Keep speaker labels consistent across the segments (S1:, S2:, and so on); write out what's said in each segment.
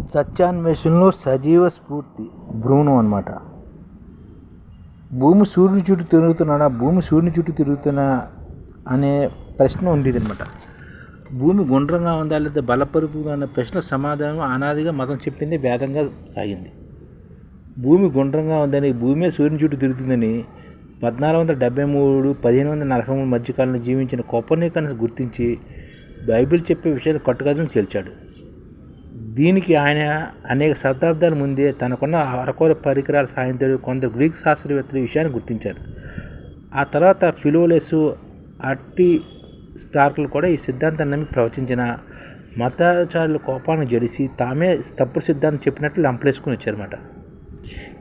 S1: సత్యాన్వేషణలో సజీవ స్ఫూర్తి భ్రూణం అనమాట భూమి సూర్యుని చుట్టూ తిరుగుతున్నాడా? భూమి సూర్యుని చుట్టూ తిరుగుతున్నా అనే ప్రశ్న ఉండేది అనమాట భూమి గుండ్రంగా ఉందా లేదా బలపరుపుగా అన్న ప్రశ్న సమాధానం అనాదిగా మతం చెప్పింది వేదంగా సాగింది. భూమి గుండ్రంగా ఉందని భూమి సూర్యుని చుట్టూ తిరుగుతుందని పద్నాలుగు వందల డెబ్బై మూడు పదిహేను వందల నలభై మూడు మధ్యకాలంలో జీవించిన కొప్పర్నికన్స్ గుర్తించి బైబిల్ చెప్పే విషయాలు కట్టుకథను తేల్చాడు. దీనికి ఆయన అనేక శతాబ్దాల ముందే తనకున్న అరకొర పరికరాల సాయంతో కొందరు గ్రీక్ శాస్త్రవేత్తలు ఈ విషయాన్ని గుర్తించారు. ఆ తర్వాత ఫిలోలెస్ అట్టి స్టార్కులు కూడా ఈ సిద్ధాంతాన్ని నమ్మి ప్రవచించిన మతాచారుల కోపాన్ని జడిసి తామే తప్పుడు సిద్ధాంతం చెప్పినట్లు లంపలేసుకుని వచ్చారన్నమాట.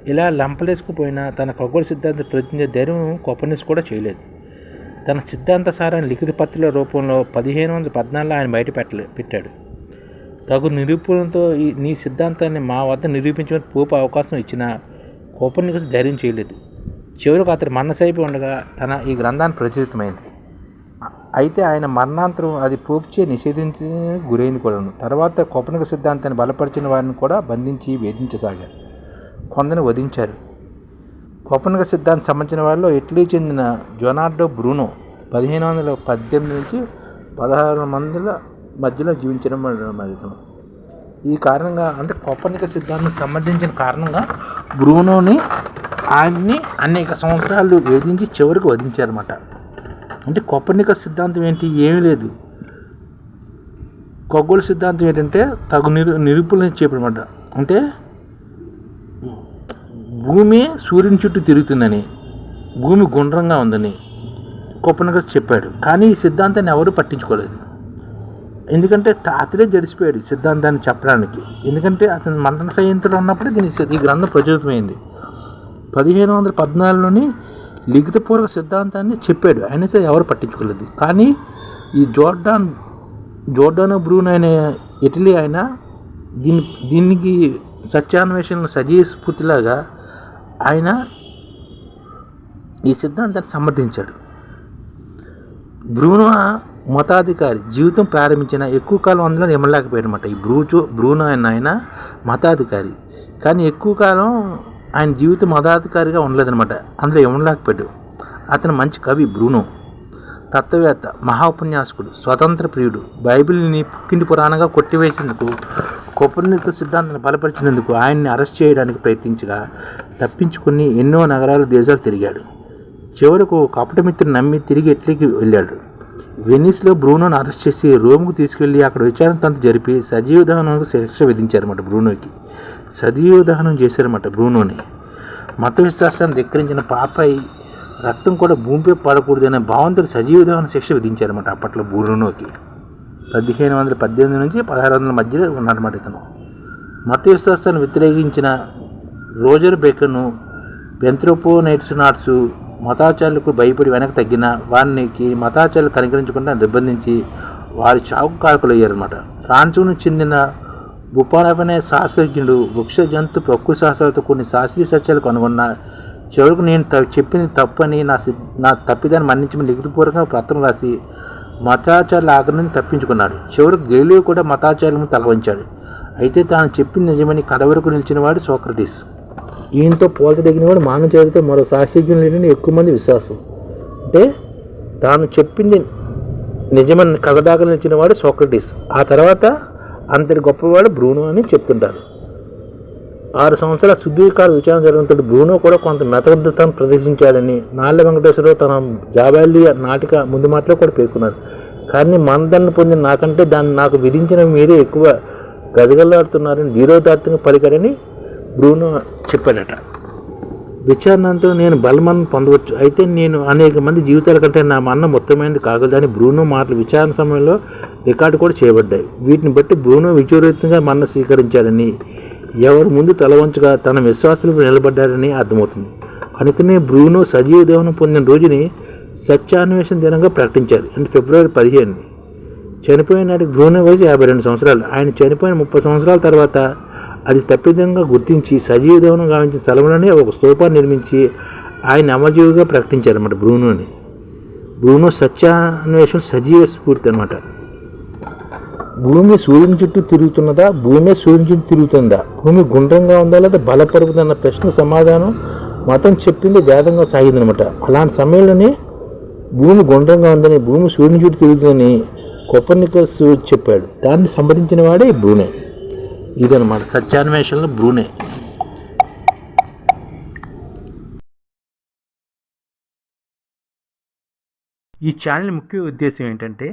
S1: ఇలా లంపలేసుకుపోయినా తన ఖగోళ సిద్ధాంతం ప్రతినిధి ధైర్యం కొప్పనిస్ కూడా చేయలేదు. తన సిద్ధాంత సారాన్ని లిఖిత పత్రికల రూపంలో పదిహేను వందల పద్నాలుగులో ఆయన బయట పెట్టలే పెట్టాడు. తగు నిరూపణతో ఈ నీ సిద్ధాంతాన్ని మా వద్ద నిరూపించమని పోపు అవకాశం ఇచ్చిన కోపర్నికస్ ధైర్యం చేయలేదు. చివరికి అతడు మన్నసైపు ఉండగా తన ఈ గ్రంథాన్ని ప్రచురితమైంది. అయితే ఆయన మరణాంతరం అది పోపుచే నిషేధించి గురైంది కూడాను. తర్వాత కోపనిక సిద్ధాంతాన్ని బలపరిచిన వారిని కూడా బంధించి వేధించసాగారు. కొందరిని వధించారు. కోపనిక సిద్ధాంతం సంబంధించిన వారిలో ఇటలీ చెందిన జొనార్డో బ్రూనో పదిహేను వందల పద్దెనిమిది నుంచి పదహారు మందిల మధ్యలో జీవించడం మరి ఈ కారణంగా అంటే కొప్పనిక సిద్ధాంతం సంబంధించిన కారణంగా బ్రూనోని ఆయన్ని అనేక సంవత్సరాలు వేధించి చివరికి వధించారన్నమాట. అంటే కోపర్నిక సిద్ధాంతం ఏంటి? ఏమీ లేదు. ఖగోళ సిద్ధాంతం ఏంటంటే తగు నిరు నిరూపణ చెప్పనమాట అంటే భూమి సూర్యుని చుట్టూ తిరుగుతుందని భూమి గుండ్రంగా ఉందని కోపర్నికస్ చెప్పాడు. కానీ ఈ సిద్ధాంతాన్ని ఎవరు పట్టించుకోలేదు. ఎందుకంటే తాతడే జడిసిపోయాడు ఈ సిద్ధాంతాన్ని చెప్పడానికి. ఎందుకంటే అతను మంత్ర సైన్యంలో ఉన్నప్పుడే దీని ఈ గ్రంథం ప్రచురితమైంది. పదిహేను వందల పద్నాలుగులోని లిఖితపూర్వక సిద్ధాంతాన్ని చెప్పాడు. అయినా సరే ఎవరు పట్టించుకోలేదు. కానీ ఈ జోర్డాన్ జోర్డాన్ బ్రూన్ అనే ఇటలీ ఆయన దీని దీనికి సత్యాన్వేషణ సజీవ స్ఫూర్తిలాగా ఆయన ఈ సిద్ధాంతాన్ని సమర్థించాడు. బ్రూనో మతాధికారి జీవితం ప్రారంభించిన ఎక్కువ కాలం అందులో నిమ్మలేకపోయాడనమాట అనమాట ఈ బ్రూచో బ్రూనో అన్న ఆయన మతాధికారి. కానీ ఎక్కువ కాలం ఆయన జీవితం మతాధికారిగా ఉండలేదనమాట అందులో ఇవ్వలేకపోయాడు అతను మంచి కవి బ్రూనో. తత్వవేత్త మహాపన్యాసకుడు స్వతంత్ర ప్రియుడు. బైబిల్ని పుక్కింటి పురాణంగా కొట్టివేసేందుకు కొపర్నిక సిద్ధాంతాన్ని బలపరిచినందుకు ఆయన్ని అరెస్ట్ చేయడానికి ప్రయత్నించగా తప్పించుకుని ఎన్నో నగరాలు దేశాలు తిరిగాడు. చివరకు కపటమిత్రుని నమ్మి తిరిగి ఇట్లీకి వెళ్ళాడు. వెనిస్లో బ్రూనోని అరెస్ట్ చేసి రోమ్కు తీసుకెళ్ళి అక్కడ విచారణ తంత జరిపి సజీవ దహనానికి శిక్ష విధించారన్నమాట బ్రూనోకి. సజీవ దహనం చేశారన్నమాట బ్రూనోని. మత విశ్వాసాన్ని ధిక్కరించిన పాపై రక్తం కూడా భూమిపై పడకూడదనే భావంతో సజీవ దహన శిక్ష విధించారన్నమాట అప్పట్లో బ్రూనోకి. పదిహేను వందల పద్దెనిమిది నుంచి పదహారు వందల మధ్యలో ఉన్నారన్నమాట ఇతను. మత విశ్వాసాన్ని వ్యతిరేకించిన రోజర్ బెకను పెంత్రోపో నైట్స్ నాట్సు మతాచారులకు భయపడి వెనక్కి తగ్గిన వారికి మతాచారులు కనికరించకుండా నిర్బంధించి వారి చావుకు కారకులయ్యారన్నమాట. ఫ్రాన్స్కు చెందిన బుపానపనే శాస్త్రజ్ఞుడు వృక్ష జంతు ప్రకృతి శాస్త్రాలతో కొన్ని శాస్త్రీయ సత్యాలు కనుగొన్న చివరకు నేను త చెప్పింది తప్పని నా నా తప్పిదాన్ని మన్నించమని లిఖితపూర్వకంగా పత్రం రాసి మతాచారుల ఆగ్రహాన్ని తప్పించుకున్నాడు. చివరికి గెలియో కూడా మతాచార్యులను తలవంచాడు. అయితే తాను చెప్పింది నిజమని కడవరకు నిలిచినవాడు సోక్రటీస్. ఈయనతో పోల్చదగినవాడు మానవ చరిత్ర మరో శాస్త్రజ్ఞులు లేని ఎక్కువ మంది విశ్వాసం. అంటే తాను చెప్పింది నిజమని కథదాకా నిలిచినవాడు సోక్రటీస్. ఆ తర్వాత అంతటి గొప్పవాడు బ్రూనో అని చెప్తుంటారు. ఆరు సంవత్సరాల సుదీర్ఘకాల విచారణ జరిగినటువంటి బ్రూనో కూడా కొంత మెతబద్ధతను ప్రదర్శించాడని నాళ్ళ వెంకటేశ్వరరావు తన జాబాలి నాటిక ముందు మాటలో కూడా పేర్కొన్నారు. కానీ మనదండ పొందిన నాకంటే దాన్ని నాకు విధించిన మీరే ఎక్కువ గజగల్లాడుతున్నారని ధీరోదాత్తంగా పలికాడని బ్రూనో చెప్పాడట విచారణతో నేను బలమన్ను పొందవచ్చు. అయితే నేను అనేక మంది జీవితాల కంటే నా మన్న మొత్తమైనది కాగలదని బ్రూనో మాటలు విచారణ సమయంలో రికార్డు కూడా చేయబడ్డాయి. వీటిని బట్టి బ్రూనో విచూరితంగా మన్న స్వీకరించాడని ఎవరు ముందు తలవంచగా తన విశ్వాసులకు నిలబడ్డాడని అర్థమవుతుంది. కనుకనే బ్రూనో సజీవ దేవనం పొందిన రోజుని సత్యాన్వేషణ దినంగా ప్రకటించారు. అంటే ఫిబ్రవరి పదిహేను చనిపోయిన నాటికి బ్రూనో వయసు యాభై రెండు సంవత్సరాలు. ఆయన చనిపోయిన ముప్పై సంవత్సరాల తర్వాత అది తప్పిదంగా గుర్తించి సజీవ దేవనం గావించిన స్థలంలోనే ఒక స్తూపాన్ని నిర్మించి ఆయన అమరజీవిగా ప్రకటించారన్నమాట బ్రూనోని బ్రూనో సత్యాన్వేషణ సజీవ స్ఫూర్తి అనమాట భూమి సూర్యుని చుట్టూ తిరుగుతున్నదా? భూమి సూర్యుని చుట్టూ తిరుగుతుందా? భూమి గుండ్రంగా ఉందా లేదా బలపరుగుతుందన్న ప్రశ్న సమాధానం మతం చెప్పింది వేదంగా సాగిందనమాట అలాంటి సమయంలోనే భూమి గుండ్రంగా ఉందని భూమి సూర్యుని చుట్టూ తిరుగుతుందని కొప్పర్నికస్ చెప్పాడు. దాన్ని సంబంధించిన వాడే ఈ ఇదనమాట సత్యాన్వేషణలో బ్రూనే ఈ ఛానల్ ముఖ్య ఉద్దేశం ఏంటంటే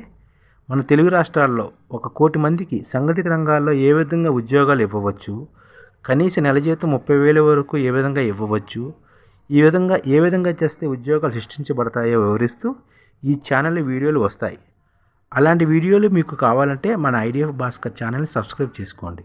S1: మన తెలుగు రాష్ట్రాల్లో ఒక కోటి మందికి సంఘటిత రంగాల్లో ఏ విధంగా ఉద్యోగాలు ఇవ్వవచ్చు కనీస నెల జీతం ముప్పై వేల వరకు ఏ విధంగా ఇవ్వవచ్చు ఈ విధంగా ఏ విధంగా చేస్తే ఉద్యోగాలు సృష్టించబడతాయో వివరిస్తూ ఈ ఛానల్ వీడియోలు వస్తాయి. అలాంటి వీడియోలు మీకు కావాలంటే మన ఐడిఎఫ్ భాస్కర్ ఛానల్ని సబ్స్క్రైబ్ చేసుకోండి.